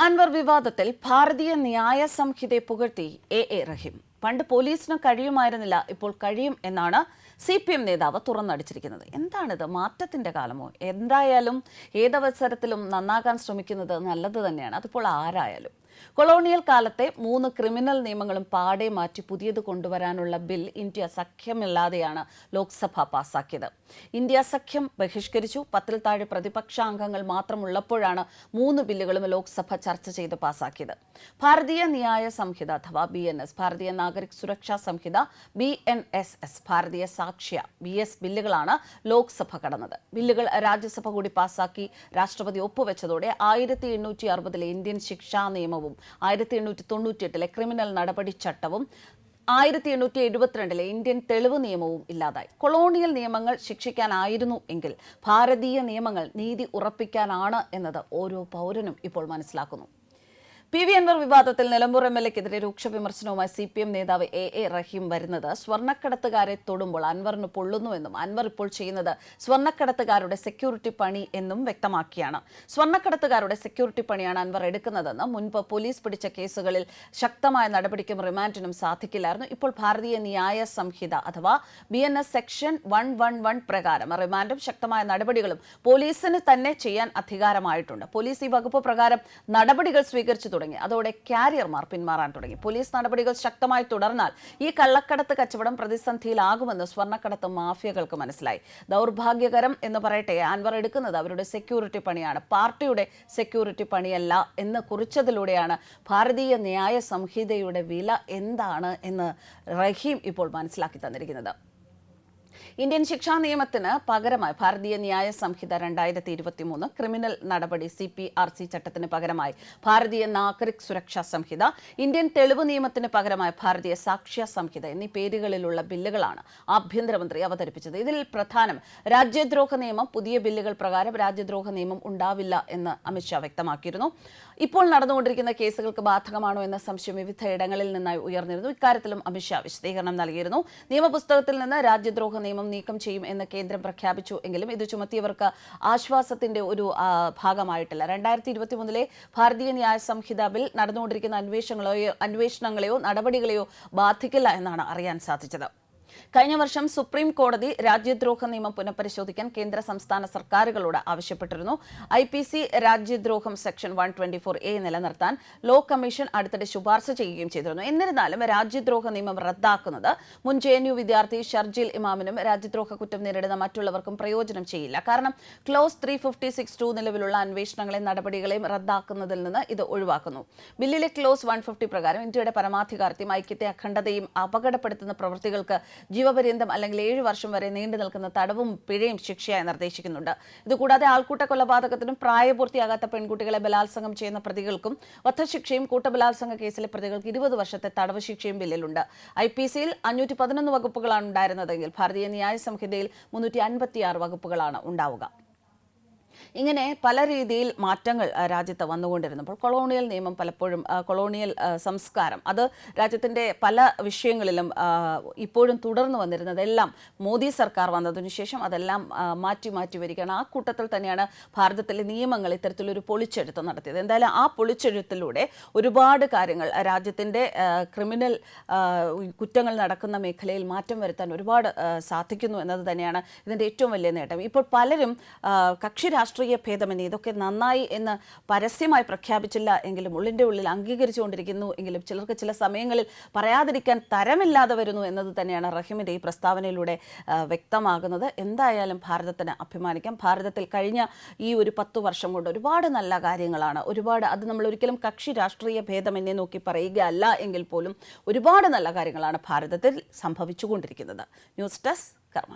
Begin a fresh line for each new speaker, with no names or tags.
അൻവർ വിവാദത്തിൽ ഭാരതീയ ന്യായ സംഹിതയെ പുകഴ്ത്തി എ എ റഹീം. പണ്ട് പോലീസിന് കഴിയുമായിരുന്നില്ല ഇപ്പോൾ കഴിയും എന്നാണ് സി പി എം നേതാവ് തുറന്നടിച്ചിരിക്കുന്നത്. എന്താണിത്? മാറ്റത്തിന്റെ കാലമോ? എന്തായാലും ഏതവസരത്തിലും നന്നാകാൻ ശ്രമിക്കുന്നത് നല്ലത് തന്നെയാണ്. അതിപ്പോൾ ആരായാലും. കൊളോണിയൽ കാലത്തെ മൂന്ന് ക്രിമിനൽ നിയമങ്ങളും പാടെ മാറ്റി പുതിയത് കൊണ്ടുവരാനുള്ള ബിൽ ഇന്ത്യ സഖ്യമില്ലാതെയാണ് ലോക്സഭ പാസാക്കിയത്. ഇന്ത്യ സഖ്യം ബഹിഷ്കരിച്ചു. പത്തിൽ താഴെ പ്രതിപക്ഷാംഗങ്ങൾ മാത്രമുള്ളപ്പോഴാണ് മൂന്ന് ബില്ലുകളും ലോക്സഭ ചർച്ച ചെയ്ത് പാസാക്കിയത്. ഭാരതീയ ന്യായ സംഹിത അഥവാ B N S Bharatiya Nagarik Suraksha Sanhita B N S S Bharatiya Sakshya B S ബില്ലുകളാണ് Lok Sabha കടന്നത്. ബില്ലുകൾ രാജ്യസഭ കൂടി പാസാക്കി രാഷ്ട്രപതി ഒപ്പുവെച്ചതോടെ ആയിരത്തി എണ്ണൂറ്റി അറുപതിലെ ഇന്ത്യൻ ശിക്ഷാ നിയമവും ആയിരത്തി എണ്ണൂറ്റി തൊണ്ണൂറ്റിയെട്ടിലെ ക്രിമിനൽ നടപടി ചട്ടവും ആയിരത്തി എണ്ണൂറ്റി എഴുപത്തിരണ്ടിലെ ഇന്ത്യൻ തെളിവ് നിയമവും ഇല്ലാതായി. കൊളോണിയൽ നിയമങ്ങൾ ശിക്ഷിക്കാനായിരുന്നു എങ്കിൽ ഭാരതീയ നിയമങ്ങൾ നീതി ഉറപ്പിക്കാനാണ് എന്നത് ഓരോ പൗരനും ഇപ്പോൾ മനസ്സിലാക്കുന്നു. പി വി അൻവർ വിവാദത്തിൽ നിലമ്പൂർ എം എൽ എക്കെതിരെ രൂക്ഷ വിമർശനവുമായി സി പി എം നേതാവ് എ എ റഹീം വരുന്നത് സ്വർണക്കടത്തുകാരെ തൊടുമ്പോൾ അൻവറിന് പൊള്ളുന്നുവെന്നും അൻവർ ഇപ്പോൾ ചെയ്യുന്നത് സ്വർണക്കടത്തുകാരുടെ സെക്യൂരിറ്റി പണി എന്നും വ്യക്തമാക്കിയാണ്. സ്വർണക്കടത്തുകാരുടെ സെക്യൂരിറ്റി പണിയാണ് അൻവർ എടുക്കുന്നതെന്ന് മുൻപ് പോലീസ് പിടിച്ച കേസുകളിൽ ശക്തമായ നടപടിക്കും റിമാൻഡിനും സാധിക്കില്ലായിരുന്നു. ഇപ്പോൾ ഭാരതീയ ന്യായ സംഹിത അഥവാ B N S section one one one പ്രകാരം റിമാൻഡും ശക്തമായ നടപടികളും പോലീസിന് തന്നെ ചെയ്യാൻ അധികാരമായിട്ടുണ്ട്. പോലീസ് ഈ വകുപ്പ് പ്രകാരം നടപടികൾ സ്വീകരിച്ചു തുടങ്ങി. അതോടെ കാരിയർമാർ പിന്മാറാൻ തുടങ്ങി. പോലീസ് നടപടികൾ ശക്തമായി തുടർന്നാൽ ഈ കള്ളക്കടത്ത് കച്ചവടം പ്രതിസന്ധിയിലാകുമെന്ന് സ്വർണക്കടത്ത് മാഫിയകൾക്ക് മനസ്സിലായി. ദൗർഭാഗ്യകരം എന്ന് പറയട്ടെ അൻവർ എടുക്കുന്നത് അവരുടെ സെക്യൂരിറ്റി പണിയാണ്. പാർട്ടിയുടെ സെക്യൂരിറ്റി പണിയല്ല എന്ന് കുറിച്ചതിലൂടെയാണ് ഭാരതീയ ന്യായ സംഹിതയുടെ വില എന്താണ് എന്ന് റഹീം ഇപ്പോൾ മനസ്സിലാക്കി തന്നിരിക്കുന്നത്. ഇന്ത്യൻ ശിക്ഷാ നിയമത്തിന് പകരമായി ഭാരതീയ ന്യായ സംഹിത രണ്ടായിരത്തി ഇരുപത്തി മൂന്ന് ക്രിമിനൽ നടപടി സി പി ആർ സി ചട്ടത്തിന് പകരമായി ഭാരതീയ നാഗരിക് സുരക്ഷാ സംഹിത ഇന്ത്യൻ തെളിവ് നിയമത്തിന് പകരമായി ഭാരതീയ സാക്ഷ്യ സംഹിത എന്നീ പേരുകളിലുള്ള ബില്ലുകളാണ് ആഭ്യന്തരമന്ത്രി അവതരിപ്പിച്ചത്. ഇതിൽ പ്രധാനം രാജ്യദ്രോഹ നിയമം പുതിയ ബില്ലുകൾ പ്രകാരം രാജ്യദ്രോഹ നിയമം ഉണ്ടാവില്ല എന്ന് അമിത്ഷാ വ്യക്തമാക്കിയിരുന്നു. ഇപ്പോൾ നടന്നുകൊണ്ടിരിക്കുന്ന കേസുകൾക്ക് ബാധകമാണോ എന്ന സംശയം വിവിധ ഇടങ്ങളിൽ നിന്നായി ഉയർന്നിരുന്നു. ഇക്കാര്യത്തിലും അമിത്ഷാ വിശദീകരണം നൽകിയിരുന്നു. നിയമപുസ്തകത്തിൽ നിന്ന് രാജ്യദ്രോഹ നിയമം നീക്കം ചെയ്യും എന്ന് കേന്ദ്രം പ്രഖ്യാപിച്ചു എങ്കിലും ഇത് ചുമത്തിയവർക്ക് ആശ്വാസത്തിന്റെ ഒരു ഭാഗമായിട്ടില്ല. രണ്ടായിരത്തി ഇരുപത്തി മൂന്നിലെ ഭാരതീയ ന്യായ സംഹിത ബിൽ നടന്നുകൊണ്ടിരിക്കുന്ന അന്വേഷണങ്ങളെയോ അന്വേഷണങ്ങളെയോ നടപടികളെയോ ബാധിക്കില്ല എന്നാണ് അറിയാൻ സാധിച്ചത്. കഴിഞ്ഞ വർഷം സുപ്രീം കോടതി രാജ്യദ്രോഹ നിയമം പുനഃപരിശോധിക്കാൻ കേന്ദ്ര സംസ്ഥാന സർക്കാരുകളോട് ആവശ്യപ്പെട്ടിരുന്നു. I P C രാജ്യദ്രോഹം section one twenty four A നിലനിർത്താൻ ലോ കമ്മീഷൻ അടുത്തിടെ ശുപാർശ ചെയ്യുകയും ചെയ്തിരുന്നു. എന്നിരുന്നാലും രാജ്യദ്രോഹ നിയമം റദ്ദാക്കുന്നത് മുൻ ജെ എൻ യു വിദ്യാർത്ഥി ഷർജിൽ ഇമാമിനും രാജ്യദ്രോഹ കുറ്റം നേരിടുന്ന മറ്റുള്ളവർക്കും പ്രയോജനം ചെയ്യില്ല. കാരണം clause three fifty six two നിലവിലുള്ള അന്വേഷണങ്ങളെയും നടപടികളെയും റദ്ദാക്കുന്നതിൽ നിന്ന് ഇത് ഒഴിവാക്കുന്നു. ബില്ലിലെ ക്ലോസ് വൺ ഫിഫ്റ്റി പ്രകാരം ഇന്ത്യയുടെ പരമാധികാരത്തെയും ഐക്യത്തെ അഖണ്ഡതയും അപകടപ്പെടുത്തുന്ന പ്രവൃത്തികൾക്ക് ജീവപര്യന്തം അല്ലെങ്കിൽ ഏഴ് വർഷം വരെ നീണ്ടു നിൽക്കുന്ന തടവും പിഴയും ശിക്ഷയായി നിർദ്ദേശിക്കുന്നുണ്ട്. ഇതുകൂടാതെ ആൾക്കൂട്ട കൊലപാതകത്തിനും പ്രായപൂർത്തിയാകാത്ത പെൺകുട്ടികളെ ബലാത്സംഗം ചെയ്യുന്ന പ്രതികൾക്കും വധശിക്ഷയും കൂട്ടബലാത്സംഗ കേസിലെ പ്രതികൾക്ക് ഇരുപത് വർഷത്തെ തടവ് ശിക്ഷയും ബില്ലിലുണ്ട് ഐ പി സിയിൽ അഞ്ഞൂറ്റി പതിനൊന്ന് വകുപ്പുകളാണ് ഉണ്ടായിരുന്നതെങ്കിൽ ഭാരതീയ ന്യായ സംഹിതയിൽ മുന്നൂറ്റി അൻപത്തിയാറ് വകുപ്പുകളാണ് ഉണ്ടാവുക. ഇങ്ങനെ പല രീതിയിൽ മാറ്റങ്ങൾ രാജ്യത്ത് വന്നുകൊണ്ടിരുന്നപ്പോൾ കൊളോണിയൽ നിയമം പലപ്പോഴും കൊളോണിയൽ സംസ്കാരം അത് രാജ്യത്തിന്റെ പല വിഷയങ്ങളിലും ഇപ്പോഴും തുടർന്നു വന്നിരുന്നതെല്ലാം മോദി സർക്കാർ വന്നതിനു ശേഷം അതെല്ലാം മാറ്റി മാറ്റി വരികയാണ്. ആ കൂട്ടത്തിൽ തന്നെയാണ് ഭാരതത്തിലെ നിയമങ്ങൾ ഇത്തരത്തിലൊരു പൊളിച്ചെഴുത്ത് നടത്തിയത്. എന്തായാലും ആ പൊളിച്ചെഴുത്തിലൂടെ ഒരുപാട് കാര്യങ്ങൾ രാജ്യത്തിന്റെ ക്രിമിനൽ കുറ്റങ്ങൾ നടക്കുന്ന മേഖലയിൽ മാറ്റം വരുത്താൻ ഒരുപാട് സാധിക്കുന്നു എന്നത് തന്നെയാണ് ഇതിന്റെ ഏറ്റവും വലിയ നേട്ടം. ഇപ്പോൾ പലരും കക്ഷി രാഷ്ട്രീയ ഭേദമെന്ന് ഇതൊക്കെ നന്നായി എന്ന് പരസ്യമായി പ്രഖ്യാപിച്ചില്ല എങ്കിലും ഉള്ളിന്റെ ഉള്ളിൽ അംഗീകരിച്ചുകൊണ്ടിരിക്കുന്നു എങ്കിലും ചിലർക്ക് ചില സമയങ്ങളിൽ പറയാതിരിക്കാൻ തരമില്ലാതെ വരുന്നു എന്നത് തന്നെയാണ് റഹീമിന്റെ ഈ പ്രസ്താവനയിലൂടെ വ്യക്തമാകുന്നത്. എന്തായാലും ഭാരതത്തിന് അഭിമാനിക്കാം. ഭാരതത്തിൽ കഴിഞ്ഞ ഈ ഒരു പത്തു വർഷം കൊണ്ട് ഒരുപാട് നല്ല കാര്യങ്ങളാണ്. ഒരുപാട് അത് നമ്മൾ ഒരിക്കലും കക്ഷി രാഷ്ട്രീയ ഭേദമെന്നെ നോക്കി പറയുകയല്ല എങ്കിൽ പോലും ഒരുപാട് നല്ല കാര്യങ്ങളാണ് ഭാരതത്തിൽ സംഭവിച്ചുകൊണ്ടിരിക്കുന്നത്. ന്യൂസ് ഡെസ്ക് കർമ്മ